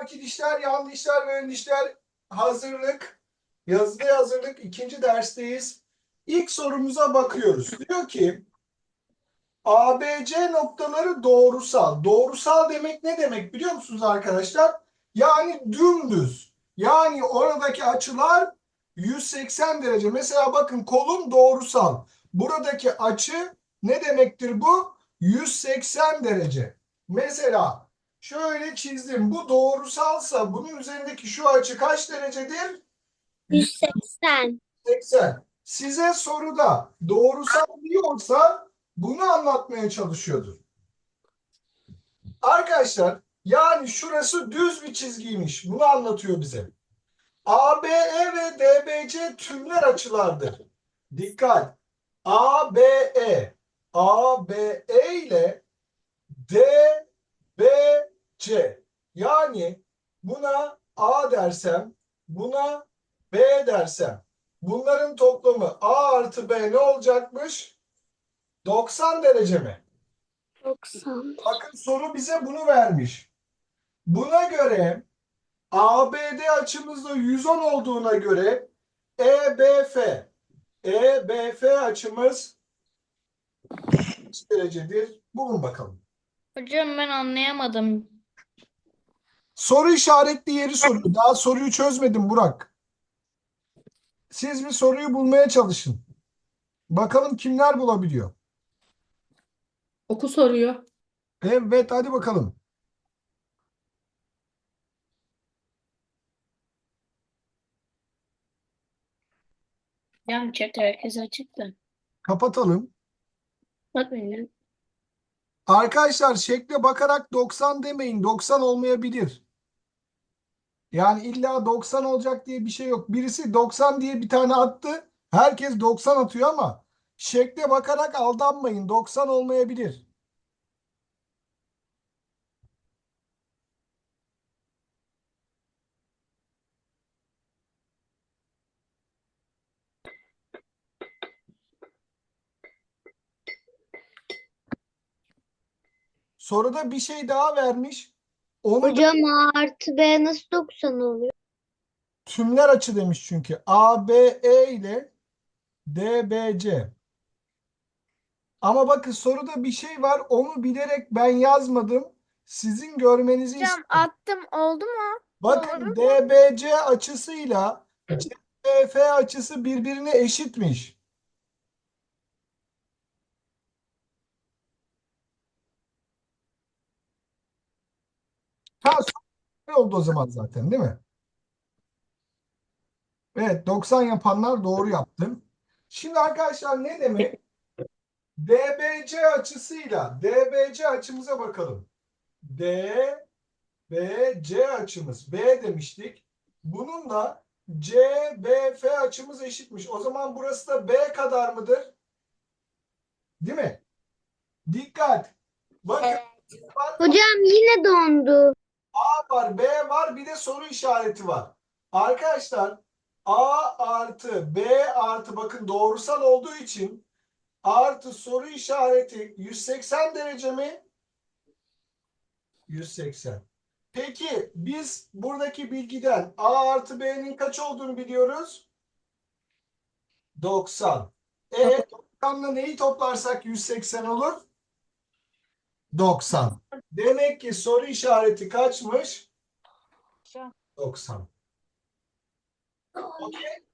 arkadaşlar, yanlışlar ve önlüşler hazırlık. Yazılı hazırlık ikinci dersteyiz. İlk sorumuza bakıyoruz. Diyor ki ABC noktaları doğrusal. Doğrusal demek ne demek biliyor musunuz arkadaşlar? Yani dümdüz. Yani oradaki açılar 180 derece. Mesela bakın kolun doğrusal. Buradaki açı ne demektir bu? 180 derece. Mesela şöyle çizdim. Bu doğrusalsa bunun üzerindeki şu açı kaç derecedir? 180. 80. Size soruda doğrusal diyorsa bunu anlatmaya çalışıyordur. Arkadaşlar yani şurası düz bir çizgiymiş. Bunu anlatıyor bize. ABE ve DBC tümler açılardır. Dikkat. ABE ABE ile DBC yani buna A dersem buna B dersem bunların toplamı A artı B ne olacakmış? 90 derece mi? 90. Bakın soru bize bunu vermiş. Buna göre ABD açımızda 110 olduğuna göre EBF EBF açımız kaç derecedir? Bulun bakalım. Hocam ben anlayamadım. Soru işaretli yeri soruyor. Daha soruyu çözmedim Burak. Siz bir soruyu bulmaya çalışın. Bakalım kimler bulabiliyor. Oku soruyor. Evet hadi bakalım. Hocam chat herkes açık da. Kapatalım. Bakmayın. Arkadaşlar şekle bakarak 90 demeyin. 90 olmayabilir. Yani illa 90 olacak diye bir şey yok. Birisi 90 diye bir tane attı. Herkes 90 atıyor ama şekle bakarak aldanmayın. 90 olmayabilir. Soruda bir şey daha vermiş. Onu da Hocam A artı B nasıl 90 oluyor? tümler açı demiş çünkü. ABE ile DBC. Ama bakın soruda bir şey var. Onu bilerek ben yazmadım. Sizin görmenizi Hocam istiyorum. attım oldu mu? Bakın DBC açısıyla CF açısı birbirine eşitmiş. Ha oldu o zaman zaten değil mi? Evet 90 yapanlar doğru yaptı. Şimdi arkadaşlar ne demek? DBC açısıyla DBC açımıza bakalım. DBC açımız B demiştik. Bunun da CBF açımız eşitmiş. O zaman burası da B kadar mıdır? Değil mi? Dikkat. Bakın Hocam yine dondu. A var, B var, bir de soru işareti var. Arkadaşlar A artı B artı bakın doğrusal olduğu için artı soru işareti 180 derece mi? 180. Peki biz buradaki bilgiden A artı B'nin kaç olduğunu biliyoruz? 90. E 90'la neyi toplarsak 180 olur? 90. Demek ki soru işareti kaçmış? 90. Okey.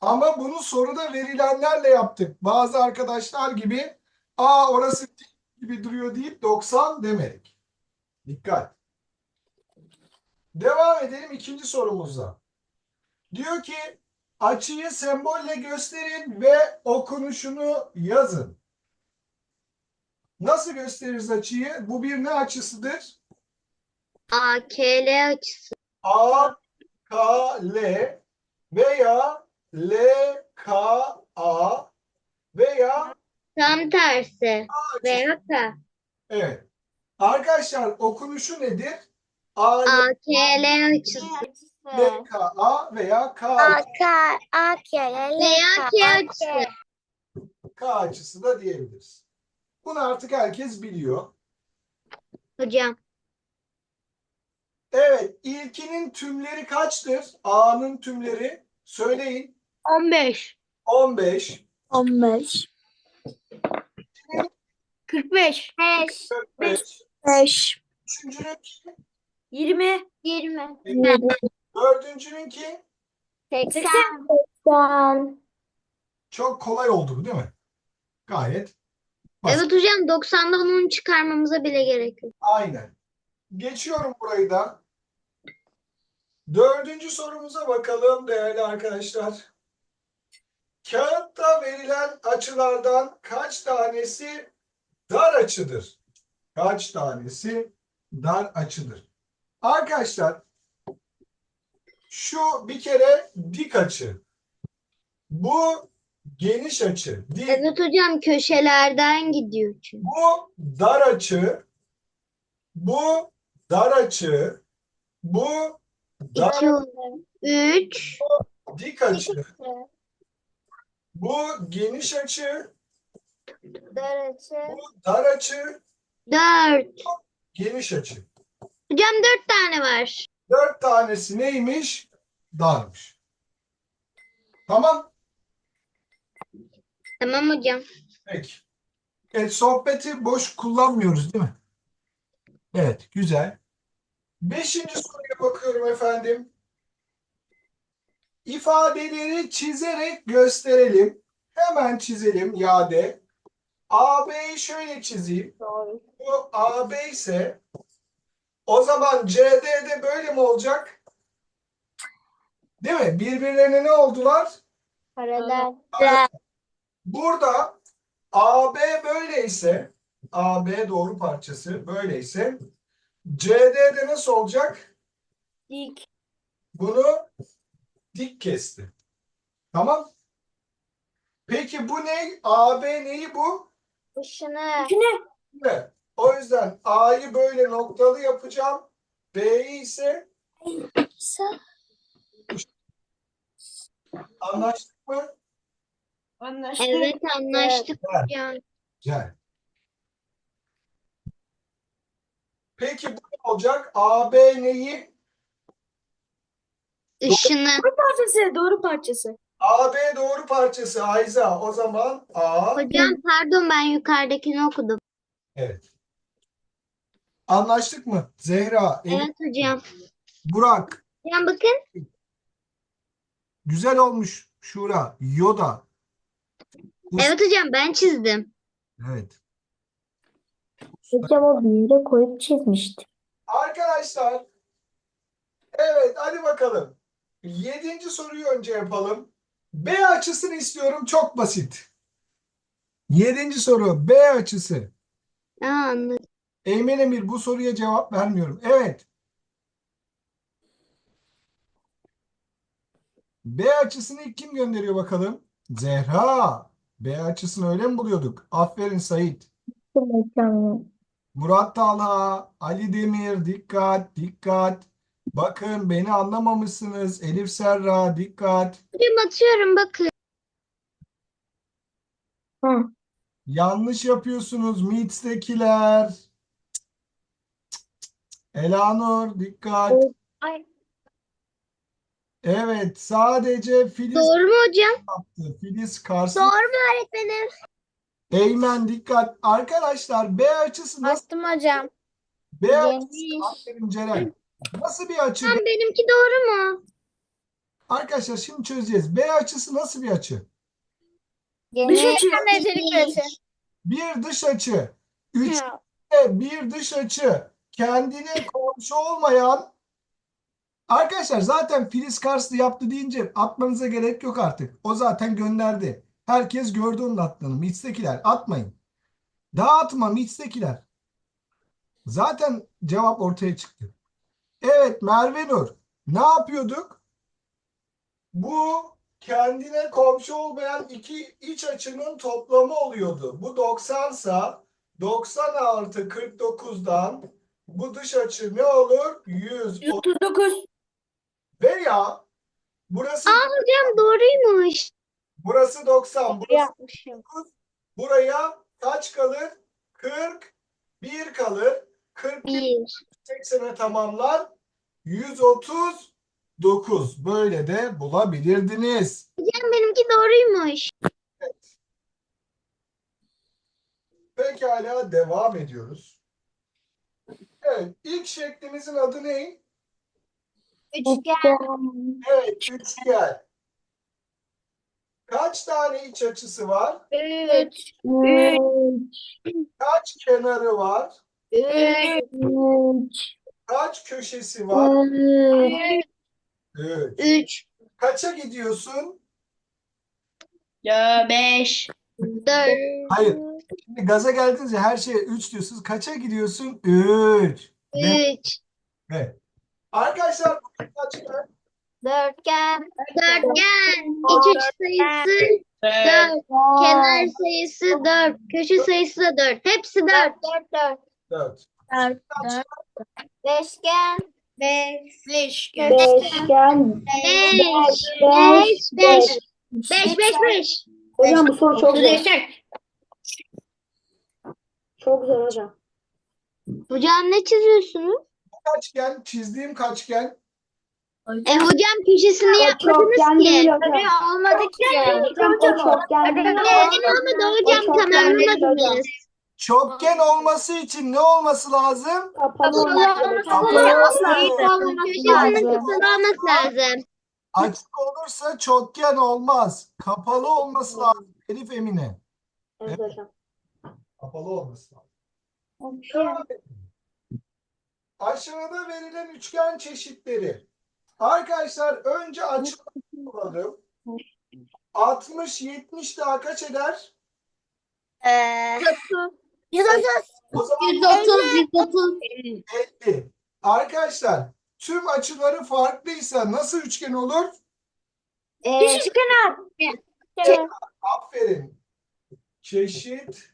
Ama bunu soruda verilenlerle yaptık. Bazı arkadaşlar gibi aa orası gibi duruyor deyip 90 demedik. Dikkat. Devam edelim ikinci sorumuzla. Diyor ki açıyı sembolle gösterin ve okunuşunu yazın. Nasıl gösteririz açıyı? Bu bir ne açısıdır? AKL açısı. A, K, L veya L, K, A veya Tam tersi. Veya K. evet. Arkadaşlar okunuşu nedir? AKL açısı. L, K, A veya K. AKL Veya K açısı. K açısı da diyebiliriz. Bunu artık herkes biliyor. Hocam Evet, ilkinin tümleri kaçtır? A'nın tümleri söyleyin. 15. 15, 15. 45. 5. 45, 5. üçüncünün 20. 20. dördüncününki 80. 80. çok kolay oldu bu değil mi? Gayet basit. Evet hocam 90'dan 10 çıkarmamıza bile gerek yok. Aynen. Geçiyorum burayı da. Dördüncü sorumuza bakalım değerli arkadaşlar. Kağıtta verilen açılardan kaç tanesi dar açıdır? Kaç tanesi dar açıdır? Arkadaşlar şu bir kere dik açı. Bu geniş açı. Dik. Evet hocam köşelerden gidiyor çünkü. Bu dar açı, bu dar açı, bu dar 2 olur. 3. dik açı, bu geniş açı, Derece. bu dar açı, 4. geniş açı. Hocam 4 tane var. Dört tanesi neymiş? Darmış. Tamam. Tamam hocam. Peki. Evet, sohbeti boş kullanmıyoruz değil mi? Evet, güzel. Beşinci soruya bakıyorum efendim. İfadeleri çizerek gösterelim. Hemen çizelim Yade. AB'yi şöyle çizeyim. Doğru. Bu AB ise o zaman CD de böyle mi olacak? Değil mi? Birbirlerine ne oldular? Paralel. Burada AB böyleyse AB doğru parçası böyleyse CD de nasıl olacak? Dik. Bunu dik kesti. Tamam. Peki bu ne? AB neyi bu? Işını. Ne? O yüzden A'yı böyle noktalı yapacağım. B'yi ise anlaştık mı? Anlaştık. Evet anlaştık Evet. hocam. Güzel. Peki bu ne olacak? AB neyi? Işını. Parçası. Doğru parçası. AB doğru parçası Ayza. O zaman A. Hocam pardon ben yukarıdakini okudum. Evet. Anlaştık mı? Zehra, Elif, Evet hocam. Burak. Hocam bakın. Güzel olmuş Şura. Yoda. Evet hocam ben çizdim. Evet. Hocam o bir yere koyup çizmişti. Arkadaşlar. Evet hadi bakalım. Yedinci soruyu önce yapalım. B açısını istiyorum. Çok basit. Yedinci soru. B açısı. Aa, anladım. Eymen Emir bu soruya cevap vermiyorum. Evet. B açısını ilk kim gönderiyor bakalım? Zehra. B açısını öyle mi buluyorduk? Aferin Sait. Murat Talha, Ali Demir, dikkat, dikkat. Bakın beni anlamamışsınız. Elif Serra, dikkat. Hocam atıyorum bakın. Hı. Yanlış yapıyorsunuz Meets'tekiler. Elanur, dikkat. Ay. Evet, sadece Filiz Doğru mu hocam? yaptı. Filiz Kars'ın. Doğru mu öğretmenim? Eymen dikkat. Arkadaşlar B açısı nasıl? Bastım hocam. B açısı. Geniş. Aferin Ceren. Nasıl bir açı? Hocam benimki doğru mu? Arkadaşlar şimdi çözeceğiz. B açısı nasıl bir açı? Geniş. Bir dış açı. Üçte bir dış açı. Kendine komşu olmayan Arkadaşlar zaten Filiz Karslı yaptı deyince atmanıza gerek yok artık. O zaten gönderdi. Herkes gördü onun attığını. Mix'tekiler atmayın. Dağıtma Mix'tekiler. Zaten cevap ortaya çıktı. Evet Merve Nur. Ne yapıyorduk? Bu kendine komşu olmayan iki iç açının toplamı oluyordu. Bu 90 sa 90 artı 49'dan bu dış açı ne olur? 100. 139. Veya burası Aa hocam doğruymuş. burası 90. Burası Yapmışım. buraya kaç kalır? 40. 1 kalır. 40 Bir. 80'e tamamlar. 139. Böyle de bulabilirdiniz. Hocam benimki doğruymuş. Pekala devam ediyoruz. Evet, ilk şeklimizin adı ne? Üçgen. Evet, üçgen. Kaç tane iç açısı var? Üç. Kaç kenarı var? Üç. Kaç köşesi var? Üç. Üç. Kaça gidiyorsun? Ya beş. Dört. Hayır. Şimdi gaza geldiniz ya her şeye 3 diyorsunuz. Kaça gidiyorsun? 3. Üç. Evet. Arkadaşlar bu kaç tane? Dörtgen. Dörtgen. İç uç sayısı Dört. dört. Kenar sayısı dört. Köşe sayısı da dört. Hepsi dört. Dört. Dört. 4. Dört. Beşgen. Beş. Beşgen. Beşgen. Beş. Beş. Beş. Beş. Beş. Beş. Beş. Hocam bu soru çok zor. Çok zor hocam. Hocam ne çiziyorsunuz? Kaçgen, çizdiğim kaçgen. E hocam köşesini yapmadınız ki. hocam. olmadı ki. Çokgen olmadı hocam tamamlamadınız. Çokgen olması için ne olması lazım? Kapalı olması. Kapalı. Köşesinin kapalı olması lazım. Açık olursa çokgen olmaz. Kapalı olması lazım. Elif Emine. Evet hocam. Kapalı olması lazım. Edelim. Aşağıda verilen üçgen çeşitleri. Arkadaşlar önce açıklamayı bulalım. 60, 70 daha kaç eder? Yüz otuz. O zaman Yüz otuz. Yüz otuz. 50. Arkadaşlar tüm açıları farklıysa nasıl üçgen olur? Düşük kenar. Aferin. Çeşit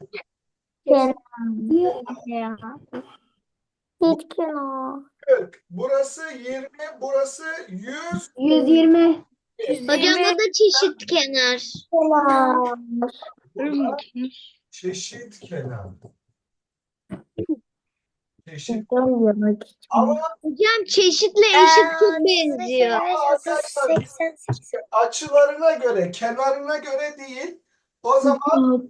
Hiç kenar. 40. Burası 20, burası 100. 120 Hocam o da çeşit kenar. kenar. Çeşit kenar. Çeşit. Ama Hocam çeşitle eşit çok benziyor. arkadaşlar açılarına göre, kenarına göre değil. O zaman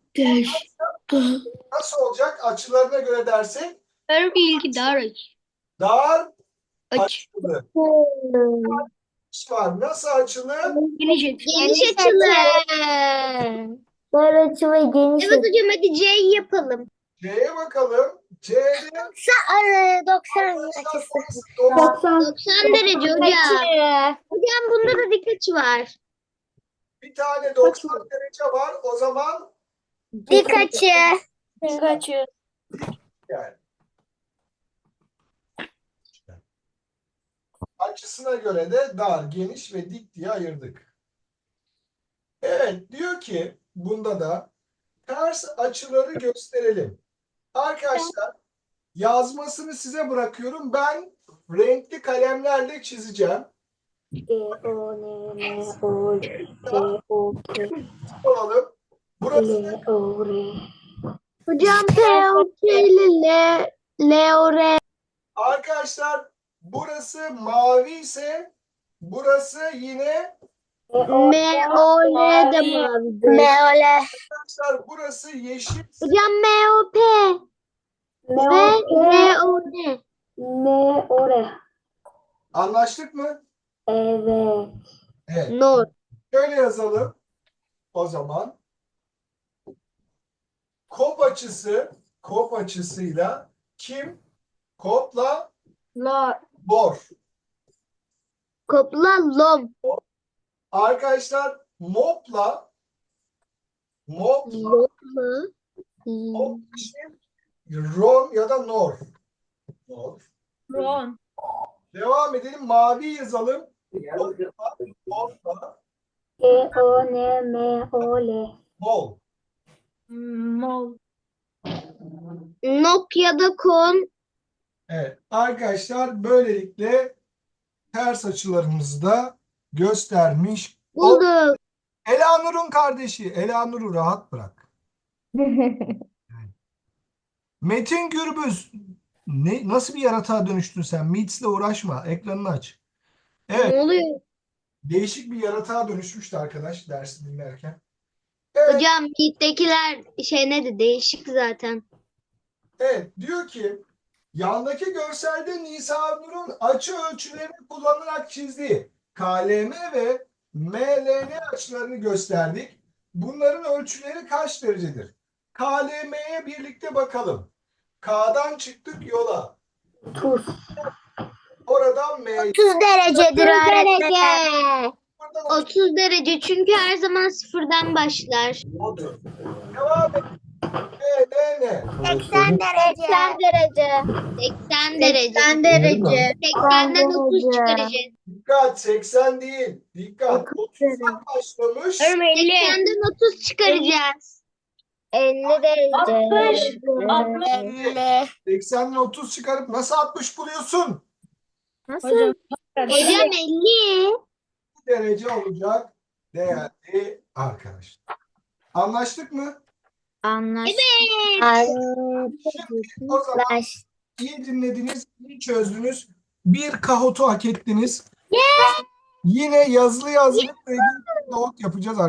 nasıl olacak? Açılarına göre dersek Her bilgi dar aç. dar Aç. açılı var. Nasıl açılı? Geniş Geniş açılı. Dar açı ve geniş Evet hocam hadi C'yi yapalım. C'ye bakalım. C'de 90 90 90 derece hocam. Hocam bunda da dik açı var. bir tane 90 derece var. O zaman Dik açı. Dik açı. yani. Açısına göre de dar, geniş ve dik diye ayırdık. Evet, diyor ki bunda da ters açıları gösterelim. Arkadaşlar yazmasını size bırakıyorum. Ben renkli kalemlerle çizeceğim. Olalım. Burası Hocam P O K L L O R arkadaşlar burası mavi ise burası yine M O L de mavidir. M O L. arkadaşlar burası yeşil. Hocam M O P M ve O P L O N. M O R Anlaştık mı? Evet. Evet. Nur. Şöyle yazalım. O zaman kop açısı kop açısıyla kim? Kopla Lor. Bor. Kopla lom. Arkadaşlar mopla mopla mop için ron ya da nor. Nor. Ron. Devam edelim. Mavi yazalım. Mopla, mopla, G O N M O L mol. Mol. Nok ya da kon. Evet. Arkadaşlar böylelikle ters açılarımızı da göstermiş Bulduk. Elanur'un kardeşi. Elanur'u rahat bırak. Metin Gürbüz Ne, nasıl bir yaratığa dönüştün sen? Meets'le uğraşma. Ekranını aç. Evet. Ne oluyor? Değişik bir yaratığa dönüşmüştü arkadaş dersi dinlerken. Evet. Hocam Meet'tekiler şey nedir? Değişik zaten. Evet, diyor ki yandaki görselde Nisa Nur'un açı ölçülerini kullanarak çizdiği KLM ve MLN açılarını gösterdik. Bunların ölçüleri kaç derecedir? KLM'ye birlikte bakalım. K'dan çıktık yola. Oradan M'ye. 30 derecedir öğretmenim. Buradan 30 derece çünkü her zaman sıfırdan başlar. 30. Devam et. MLN. 80 derece. 80 derece. 80 derece. 80 derece. 80'den 30 derece. çıkaracağız. Dikkat 80 değil. Dikkat. 30'dan başlamış. 80'den 30 çıkaracağız. 50 derece. 60. 50. 80'den 30 çıkarıp nasıl 60 buluyorsun? Nasıl? Hocam. Hocam 50. derece olacak değerli arkadaşlar. Anlaştık mı? Anlaştık. O zaman iyi dinlediniz, iyi çözdünüz. Bir kahotu hak ettiniz. Yine yazılı yazılı bir not yapacağız arkadaşlar.